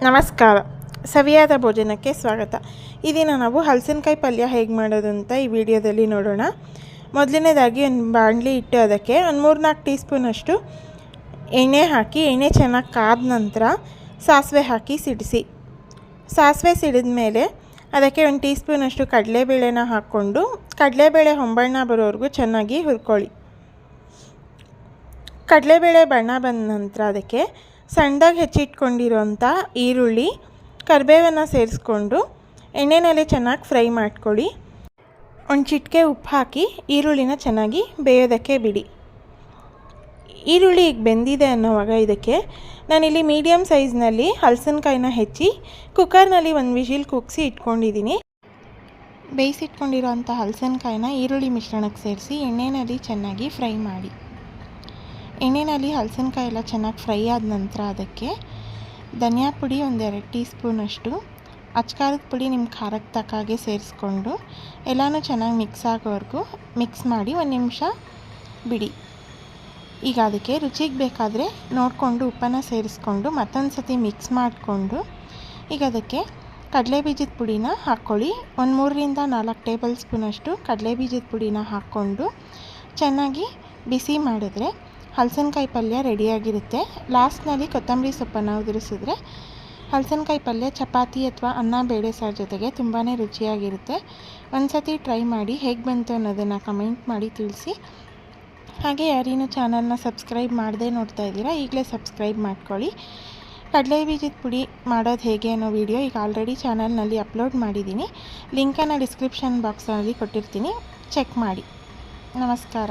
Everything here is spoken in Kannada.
ನಮಸ್ಕಾರ. ಸವಿಯಾದ ಭೋಜನಕ್ಕೆ ಸ್ವಾಗತ. ಈ ದಿನ ನಾವು ಹಲಸಿನಕಾಯಿ ಪಲ್ಯ ಹೇಗೆ ಮಾಡೋದು ಅಂತ ಈ ವಿಡಿಯೋದಲ್ಲಿ ನೋಡೋಣ. ಮೊದಲನೇದಾಗಿ ಒಂದು ಬಾಣಲಿ ಇಟ್ಟು ಅದಕ್ಕೆ ಒಂದು ಮೂರ್ನಾಲ್ಕು ಟೀ ಸ್ಪೂನಷ್ಟು ಎಣ್ಣೆ ಹಾಕಿ, ಎಣ್ಣೆ ಚೆನ್ನಾಗಿ ಕಾದ ನಂತರ ಸಾಸಿವೆ ಹಾಕಿ ಸಿಡಿಸಿ. ಸಾಸಿವೆ ಸಿಡಿದ ಮೇಲೆ ಅದಕ್ಕೆ ಒಂದು ಟೀ ಸ್ಪೂನಷ್ಟು ಕಡಲೆಬೇಳೆನ ಹಾಕ್ಕೊಂಡು, ಕಡಲೆಬೇಳೆ ಹೊಂಬಣ್ಣ ಬರೋವರೆಗೂ ಚೆನ್ನಾಗಿ ಹುರ್ಕೊಳ್ಳಿ. ಕಡಲೆಬೇಳೆ ಬಣ್ಣ ಬಂದ ನಂತರ ಅದಕ್ಕೆ ಸಣ್ಣದಾಗಿ ಹೆಚ್ಚಿಟ್ಕೊಂಡಿರೋಂಥ ಈರುಳ್ಳಿ ಕರಿಬೇವನ್ನು ಸೇರಿಸ್ಕೊಂಡು ಎಣ್ಣೆನಲ್ಲಿ ಚೆನ್ನಾಗಿ ಫ್ರೈ ಮಾಡ್ಕೊಳ್ಳಿ. ಒಂದು ಚಿಟಿಕೆ ಉಪ್ಪು ಹಾಕಿ ಈರುಳ್ಳಿನ ಚೆನ್ನಾಗಿ ಬೇಯೋದಕ್ಕೆ ಬಿಡಿ. ಈರುಳ್ಳಿ ಈಗ ಬೆಂದಿದೆ ಅನ್ನೋವಾಗ ಇದಕ್ಕೆ ನಾನಿಲ್ಲಿ ಮೀಡಿಯಮ್ ಸೈಜ್ನಲ್ಲಿ ಹಲಸಿನಕಾಯಿನ ಹೆಚ್ಚಿ ಕುಕ್ಕರ್ನಲ್ಲಿ ಒಂದು ವಿಷಿಲ್ ಕುಗ್ಸಿ ಇಟ್ಕೊಂಡಿದ್ದೀನಿ. ಬೇಯಿಸಿಟ್ಕೊಂಡಿರೋಂಥ ಹಲಸಿನಕಾಯಿನ ಈರುಳ್ಳಿ ಮಿಶ್ರಣಕ್ಕೆ ಸೇರಿಸಿ ಎಣ್ಣೆಯಲ್ಲಿ ಚೆನ್ನಾಗಿ ಫ್ರೈ ಮಾಡಿ. ಎಣ್ಣೆಯಲ್ಲಿ ಹಲಸಿನಕಾಯಿ ಎಲ್ಲ ಚೆನ್ನಾಗಿ ಫ್ರೈ ಆದ ನಂತರ ಅದಕ್ಕೆ ಧನಿಯಾ ಪುಡಿ ಒಂದೆರಡು ಟೀ ಸ್ಪೂನಷ್ಟು ಅಚ್ಕಾರದ ಪುಡಿ ನಿಮ್ಮ ಖಾರಕ್ಕೆ ತಕ್ಕಾಗೆ ಸೇರಿಸ್ಕೊಂಡು ಎಲ್ಲನೂ ಚೆನ್ನಾಗಿ ಮಿಕ್ಸ್ ಆಗೋವರೆಗೂ ಮಿಕ್ಸ್ ಮಾಡಿ ಒಂದು ನಿಮಿಷ ಬಿಡಿ. ಈಗ ಅದಕ್ಕೆ ರುಚಿಗೆ ಬೇಕಾದರೆ ನೋಡಿಕೊಂಡು ಉಪ್ಪನ್ನು ಸೇರಿಸ್ಕೊಂಡು ಮತ್ತೊಂದು ಸತಿ ಮಿಕ್ಸ್ ಮಾಡಿಕೊಂಡು ಈಗ ಅದಕ್ಕೆ ಕಡಲೆ ಬೀಜದ ಪುಡಿನ ಹಾಕ್ಕೊಳ್ಳಿ. ಒಂದು ಮೂರರಿಂದ ನಾಲ್ಕು ಟೇಬಲ್ ಸ್ಪೂನಷ್ಟು ಕಡಲೆ ಬೀಜದ ಪುಡಿನ ಹಾಕ್ಕೊಂಡು ಚೆನ್ನಾಗಿ ಬಿಸಿ ಮಾಡಿದ್ರೆ ಹಲಸಿನಕಾಯಿ ಪಲ್ಯ ರೆಡಿಯಾಗಿರುತ್ತೆ. ಲಾಸ್ಟ್ನಲ್ಲಿ ಕೊತ್ತಂಬರಿ ಸೊಪ್ಪನ್ನು ಉದುರಿಸಿದ್ರೆ ಹಲಸಿನಕಾಯಿ ಪಲ್ಯ ಚಪಾತಿ ಅಥವಾ ಅನ್ನ ಬೇಳೆ ಸಾರು ಜೊತೆಗೆ ತುಂಬಾ ರುಚಿಯಾಗಿರುತ್ತೆ. ಒಂದು ಸತಿ ಟ್ರೈ ಮಾಡಿ ಹೇಗೆ ಬಂತು ಅನ್ನೋದನ್ನು ಕಮೆಂಟ್ ಮಾಡಿ ತಿಳಿಸಿ. ಹಾಗೆ ಯಾರೇನು ಚಾನಲ್ನ ಸಬ್ಸ್ಕ್ರೈಬ್ ಮಾಡದೆ ನೋಡ್ತಾ ಇದ್ದೀರಾ, ಈಗಲೇ ಸಬ್ಸ್ಕ್ರೈಬ್ ಮಾಡ್ಕೊಳ್ಳಿ. ಕಡಲೆ ಬೀಜದ ಪುಡಿ ಮಾಡೋದು ಹೇಗೆ ಅನ್ನೋ ವಿಡಿಯೋ ಈಗ ಆಲ್ರೆಡಿ ಚಾನಲ್ನಲ್ಲಿ ಅಪ್ಲೋಡ್ ಮಾಡಿದ್ದೀನಿ. ಲಿಂಕನ್ನು ಡಿಸ್ಕ್ರಿಪ್ಷನ್ ಬಾಕ್ಸಲ್ಲಿ ಕೊಟ್ಟಿರ್ತೀನಿ. ಚೆಕ್ ಮಾಡಿ. ನಮಸ್ಕಾರ.